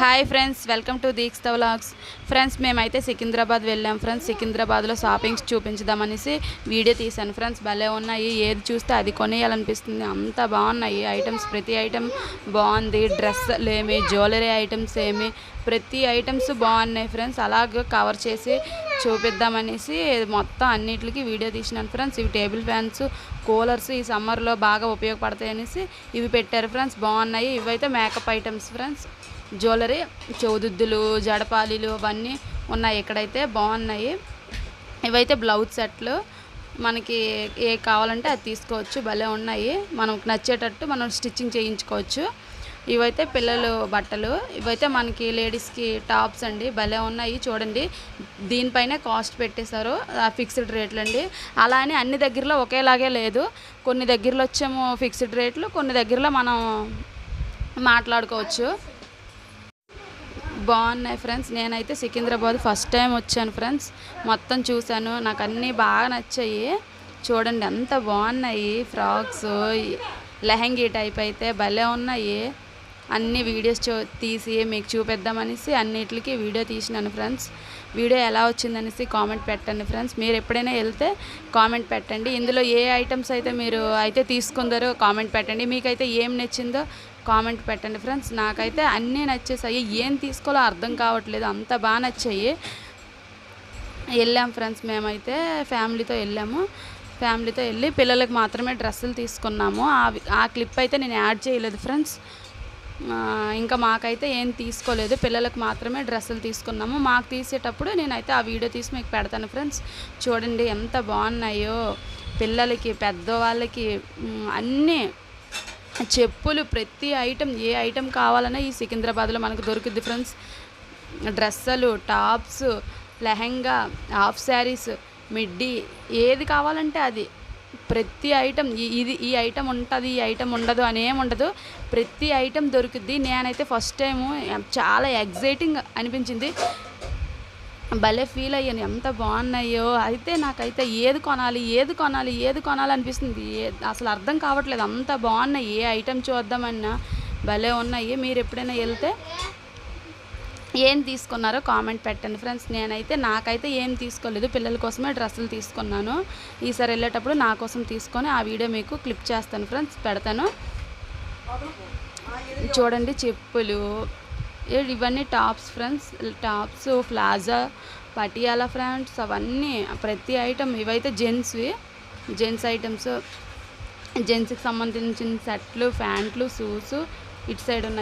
Hi friends welcome to Deeksha vlogs friends మేమైతే సికింద్రాబాద్ వెళ్ళాం. Friends సికింద్రాబాద్లో షాపింగ్స్ చూపించుదామనేసి వీడియో తీశాను. ఫ్రెండ్స్ భలే ఉన్నాయి. ఏది చూస్తే అది కొనేయాలనిపిస్తుంది. అంత బాగున్నాయి. ఐటమ్స్ ప్రతి ఐటమ్ బాగుంది. డ్రెస్సులు ఏమి జ్యువెలరీ ఐటమ్స్ ఏమి ప్రతి ఐటమ్స్ బాగున్నాయి ఫ్రెండ్స్ అలాగే కవర్ చేసి చూపిద్దామనేసి మొత్తం అన్నిటికీ వీడియో తీసినాను ఫ్రెండ్స్ ఇవి టేబుల్ ఫ్యాన్స్ కూలర్స్ ఈ సమ్మర్లో బాగా ఉపయోగపడతాయి అనేసి ఇవి పెట్టారు ఫ్రెండ్స్ బాగున్నాయి. ఇవైతే మేకప్ ఐటమ్స్ ఫ్రెండ్స్ జ్యువెలరీ చౌదుద్దులు జడపాలీలు అవన్నీ ఉన్నాయి. ఇక్కడైతే బాగున్నాయి ఇవైతే బ్లౌజ్ సెట్లు. మనకి ఏ కావాలంటే అది తీసుకోవచ్చు. భలే ఉన్నాయి. మనకు నచ్చేటట్టు మనం స్టిచ్చింగ్ చేయించుకోవచ్చు. ఇవైతే పిల్లలు బట్టలు. ఇవైతే మనకి లేడీస్కి టాప్స్ అండి. భలే ఉన్నాయి. చూడండి దీనిపైనే కాస్ట్ పెట్టేశారు. ఫిక్స్డ్ రేట్లు అండి. అలా అని అన్ని దగ్గరలో ఒకేలాగే లేదు. కొన్ని దగ్గరలో వచ్చేమో ఫిక్స్డ్ రేట్లు కొన్ని దగ్గరలో మనం మాట్లాడుకోవచ్చు. బాగున్నాయి ఫ్రెండ్స్. నేనైతే సికింద్రాబాద్ ఫస్ట్ టైం వచ్చాను ఫ్రెండ్స్. మొత్తం చూశాను. నాకు అన్నీ బాగా నచ్చాయి. చూడండి ఎంత బాగున్నాయి ఫ్రాక్స్. లెహంగీ టైప్ అయితే భలే ఉన్నాయి. అన్ని వీడియోస్ చూ తీసి మీకు చూపిద్దామనేసి అన్నిటికీ వీడియో తీసినాను ఫ్రెండ్స్. వీడియో ఎలా వచ్చిందనేసి కామెంట్ పెట్టండి ఫ్రెండ్స్. మీరు ఎప్పుడైనా వెళ్తే కామెంట్ పెట్టండి. ఇందులో ఏ ఐటమ్స్ అయితే మీరు అయితే తీసుకుందరో కామెంట్ పెట్టండి. మీకైతే ఏం నచ్చిందో కామెంట్ పెట్టండి ఫ్రెండ్స్. నాకైతే అన్నీ నచ్చేసాయి. ఏం తీసుకోవాలో అర్థం కావట్లేదు. అంత బాగా నచ్చాయి. వెళ్ళాం ఫ్రెండ్స్. మేమైతే ఫ్యామిలీతో వెళ్ళాము. ఫ్యామిలీతో వెళ్ళి పిల్లలకు మాత్రమే డ్రెస్సులు తీసుకున్నాము. ఆ క్లిప్ అయితే నేను యాడ్ చేయలేదు ఫ్రెండ్స్. ఇంకా మాకైతే ఏం తీసుకోలేదు. పిల్లలకు మాత్రమే డ్రెస్సులు తీసుకున్నాము. మాకు తీసేటప్పుడు నేనైతే ఆ వీడియో తీసి మీకు పెడతాను ఫ్రెండ్స్. చూడండి ఎంత బాగున్నాయో. పిల్లలకి పెద్దవాళ్ళకి అన్నీ చెప్పులు ప్రతి ఐటెం ఏ ఐటెం కావాలన్నా ఈ సికింద్రాబాద్లో మనకు దొరుకుద్ది ఫ్రెండ్స్ డ్రెస్సులు tops lehenga half saris midi ఏది కావాలంటే అది. ప్రతి ఐటెం ఇది ఈ ఐటెం ఉంటుంది ఈ ఐటెం ఉండదు అని ఏం ఉండదు. ప్రతి ఐటెం దొరుకుద్ది. నేనైతే ఫస్ట్ టైము చాలా ఎగ్జైటింగ్ అనిపించింది. భలే ఫీల్ అయ్యాను. ఎంత బాగున్నాయో. అయితే నాకైతే ఏది కొనాలి ఏది కొనాలి ఏది కొనాలి అనిపిస్తుంది. ఏ- అసలు అర్థం కావట్లేదు. అంత బాగున్నాయి. ఏ ఐటెం చూద్దామన్నా భలే ఉన్నాయి. మీరు ఎప్పుడైనా వెళ్తే ఏం తీసుకున్నారో కామెంట్ పెట్టండి ఫ్రెండ్స్. నేనైతే నాకైతే ఏం తీసుకోలేదు. పిల్లల కోసమే డ్రెస్సులు తీసుకున్నాను. ఈసారి వెళ్ళేటప్పుడు నా కోసం తీసుకొని ఆ వీడియో మీకు క్లిప్ చేస్తాను ఫ్రెండ్స్. పెడతాను. చూడండి చెప్పులు. ఇవన్నీ tops friends tops plaza Patiala friends అవన్నీ ప్రతి ఐటమ్ ఇవైతే జెంట్స్వి జెంట్స్ ఐటమ్స్ జెంట్స్కి సంబంధించిన సెట్లు ప్యాంట్లు షూస్ ఇటు సైడ్ ఉన్నాయి